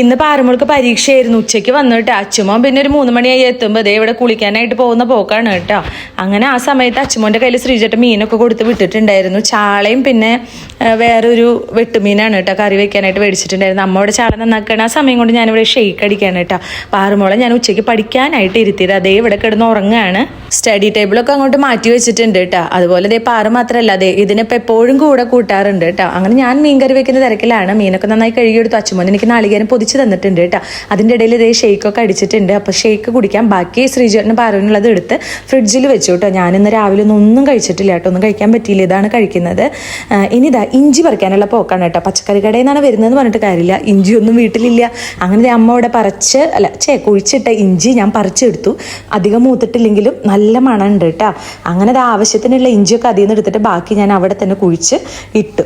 ഇന്ന് പാറുമോൾക്ക് പരീക്ഷയായിരുന്നു. ഉച്ചയ്ക്ക് വന്നു കേട്ടോ പിന്നെ ഒരു മൂന്ന് മണിയായി എത്തുമ്പോൾ ദേ ഇവിടെ കുളിക്കാനായിട്ട് പോകുന്ന പോക്കാണ് കേട്ടോ. അങ്ങനെ ആ സമയത്ത് അച്ഛമ്മന്റെ കയ്യിൽ ശ്രീജട്ട് മീനൊക്കെ കൊടുത്ത് വിട്ടിട്ടുണ്ടായിരുന്നു. ചാളയും പിന്നെ വേറൊരു വെട്ടുമീനാണ് കേട്ടോ കറി വെക്കാനായിട്ട് മേടിച്ചിട്ടുണ്ടായിരുന്നു അമ്മ ഇവിടെ ചാള നന്നാക്കണം. ആ സമയം കൊണ്ട് ഞാനിവിടെ ഷെയ്ക്ക് അടിക്കാണ് കേട്ടോ. പാറുമോളെ ഞാൻ ഉച്ചയ്ക്ക് പഠിക്കാനായിട്ട് ഇരുത്തിയത്. അതേ ഇവിടെ കിടന്ന് ഉറങ്ങുകയാണ് സ്റ്റഡി ടേബിളൊക്കെ അങ്ങോട്ട് മാറ്റി വെച്ചിട്ടുണ്ട് കേട്ടോ. അതുപോലെ ദേ പാറ മാത്രമല്ല അതെ ഇതിനിപ്പോൾ എപ്പോഴും കൂടെ കൂട്ടാറുണ്ട് കേട്ടോ. അങ്ങനെ ഞാൻ മീൻ കറി വെക്കുന്ന തിരക്കിലാണ്. മീനൊക്കെ നന്നായി കഴുകിയെടുത്തു. അച്ചുമോൻ എനിക്ക് നാളികേരം പൊതിച്ച് തന്നിട്ടുണ്ട് കേട്ടോ. അതിന്റെ ഇടയിൽ ഇതേ ഷെയ്ക്കൊക്കെ അടിച്ചിട്ടുണ്ട്. അപ്പോൾ ഷേക്ക് കുടിക്കാൻ ബാക്കി ശ്രീജേട്ടന് പറയാനുള്ളത് എടുത്ത് ഫ്രിഡ്ജിൽ വെച്ചു കേട്ടോ. ഞാനിന്ന് രാവിലെ ഒന്നും കഴിച്ചിട്ടില്ല കേട്ടോ. ഒന്നും കഴിക്കാൻ പറ്റിയില്ല. ഇതാണ് കഴിക്കുന്നത്. ഇനി ഇതാ ഇഞ്ചി പറിക്കാനുള്ള പോക്കാണ് കേട്ടോ. പച്ചക്കറി കടയിൽ നിന്നാണ് വരുന്നതെന്ന് പറഞ്ഞിട്ട് കാര്യമില്ല. ഇഞ്ചി ഒന്നും വീട്ടിലില്ല. അങ്ങനെ അമ്മ ഇവിടെ പറിച്ച് അല്ല ചേ കുഴിച്ചിട്ട ഇഞ്ചി ഞാൻ പറിച്ചെടുത്തു അധികം മൂത്തിട്ടില്ലെങ്കിലും നല്ല മണമുണ്ട് കേട്ടോ. അങ്ങനെ അത് ആവശ്യത്തിനുള്ള ഇഞ്ചിയൊക്കെ അതിൽ നിന്ന് എടുത്തിട്ട് ബാക്കി ഞാൻ അവിടെ തന്നെ കുഴിച്ച് ഇട്ടു.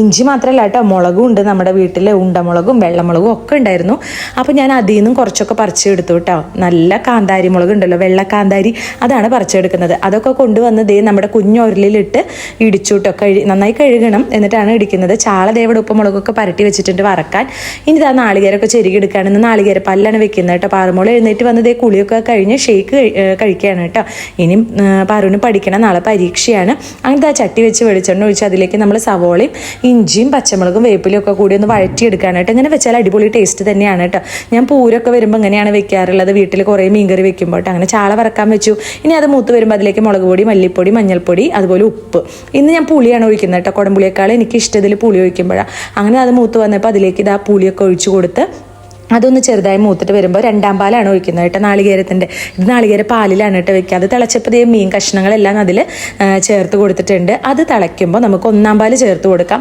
ഇഞ്ചി മാത്രമല്ല കേട്ടോ. മുളകും ഉണ്ട് നമ്മുടെ വീട്ടിലെ ഉണ്ടമുളകും വെള്ളമുളകും ഒക്കെ ഉണ്ടായിരുന്നു. അപ്പോൾ ഞാൻ അതിൽ നിന്നും കുറച്ചൊക്കെ പറിച്ചെടുത്തു കേട്ടോ. നല്ല കാന്താരി മുളക് ഉണ്ടല്ലോ വെള്ള കാന്താരി അതാണ് പറിച്ചെടുക്കുന്നത് അതൊക്കെ കൊണ്ടുവന്ന് ദേ നമ്മുടെ കുഞ്ഞൊരലിലിട്ട് ഇടിച്ചുട്ടോ കഴി നന്നായി കഴുകണം എന്നിട്ടാണ് ഇടിക്കുന്നത്. ചാള ദേവിടെ ഉപ്പുമുളകൊക്കെ പരട്ടി വെച്ചിട്ടുണ്ട് വറക്കാൻ. ഇനി ഇതാ നാളികേരൊക്കെ ചെരുകിയെടുക്കുകയാണ് ഇന്ന് നാളികേര പല്ലാണ് വെക്കുന്നത് കേട്ടോ. പാറുമോൾ എഴുന്നേറ്റ് വന്ന് ദേ കുളിയൊക്കെ കഴിഞ്ഞ് ഷേക്ക് കഴിക്കുകയാണ് കേട്ടോ. ഇനിയും പാറുവിന് പഠിക്കണം. നാളെ പരീക്ഷയാണ്. അങ്ങനത്തെ ആ ചട്ടി വെച്ച് വെളിച്ചെണ്ണ ഒഴിച്ച് അതിലേക്ക് നമ്മൾ സവോളയും ഇഞ്ചിയും പച്ചമുളകും വേപ്പിലും ഒക്കെ കൂടി ഒന്ന് വഴറ്റിയെടുക്കാനായിട്ട് ഇങ്ങനെ വെച്ചാൽ അടിപൊളി ടേസ്റ്റ് തന്നെയാണ് കേട്ടോ. ഞാൻ പൂരൊക്കെ വരുമ്പോൾ ഇങ്ങനെയാണ് വെക്കാറുള്ളത്. വീട്ടിൽ കുറേ മീൻകറി വെക്കുമ്പോൾ കേട്ടോ. അങ്ങനെ ചാള വറക്കാൻ വെച്ചു. ഇനി അത് മൂത്ത് വരുമ്പോൾ അതിലേക്ക് മുളക് പൊടി മല്ലിപ്പൊടി മഞ്ഞൾപ്പൊടി അതുപോലെ ഉപ്പ്. ഇന്ന് ഞാൻ പുളിയാണ് ഒഴിക്കുന്നത് കേട്ടോ. കുടംപുളിയേക്കാൾ എനിക്ക് ഇഷ്ടത്തിൽ പുളി ഒഴിക്കുമ്പോഴാണ് അങ്ങനെ അത് മൂത്ത് വന്നപ്പോൾ അതിലേക്ക് ഇതാ പുളിയൊക്കെ ഒഴിച്ചു കൊടുത്ത് അതൊന്ന് ചെറുതായി മൂത്തിട്ട് വരുമ്പോൾ രണ്ടാം പാലാണ് ഒഴിക്കുന്നത് കേട്ടോ നാളികേരത്തിന്റെ ഇത് നാളികേര പാലിലാണ് കേട്ടോ വെക്കുക. അത് തിളച്ചപ്പോൾ ദേ മീൻ കഷ്ണങ്ങളെല്ലാം അതിൽ ചേർത്ത് കൊടുത്തിട്ടുണ്ട്. അത് തിളയ്ക്കുമ്പോൾ നമുക്ക് ഒന്നാം പാൽ ചേർത്ത് കൊടുക്കാം.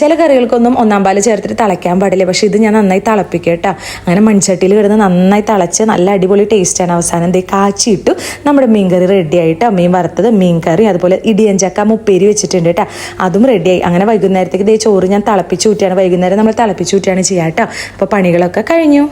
ചില കറികൾക്കൊന്നും ഒന്നാം പാൽ ചേർത്തിട്ട് തിളയ്ക്കാൻ പാടില്ല. പക്ഷേ ഇത് ഞാൻ നന്നായി തിളപ്പിക്കും കേട്ടോ. അങ്ങനെ മൺചട്ടിയിൽ കിടന്ന് നന്നായി തിളച്ച് നല്ല അടിപൊളി ടേസ്റ്റാണ് അവസാനം ദേ കാച്ചിയിട്ടു നമ്മുടെ മീൻ കറി റെഡി ആയിട്ടോ. മീൻ വറുത്തത് മീൻ കറി അതുപോലെ ഇടിയഞ്ചക്ക മുപ്പേരി വെച്ചിട്ടുണ്ട് കേട്ടോ. അതും റെഡിയായി അങ്ങനെ വൈകുന്നേരത്തേക്ക് ദേ ചോറ് ഞാൻ തിളപ്പിച്ച് ഊറ്റിയാണ് വൈകുന്നേരം നമ്മൾ തിളപ്പിച്ച് ഊറ്റിയാണ് ചെയ്യുക കേട്ടോ. അപ്പോൾ പണികളൊക്കെ കഴിഞ്ഞു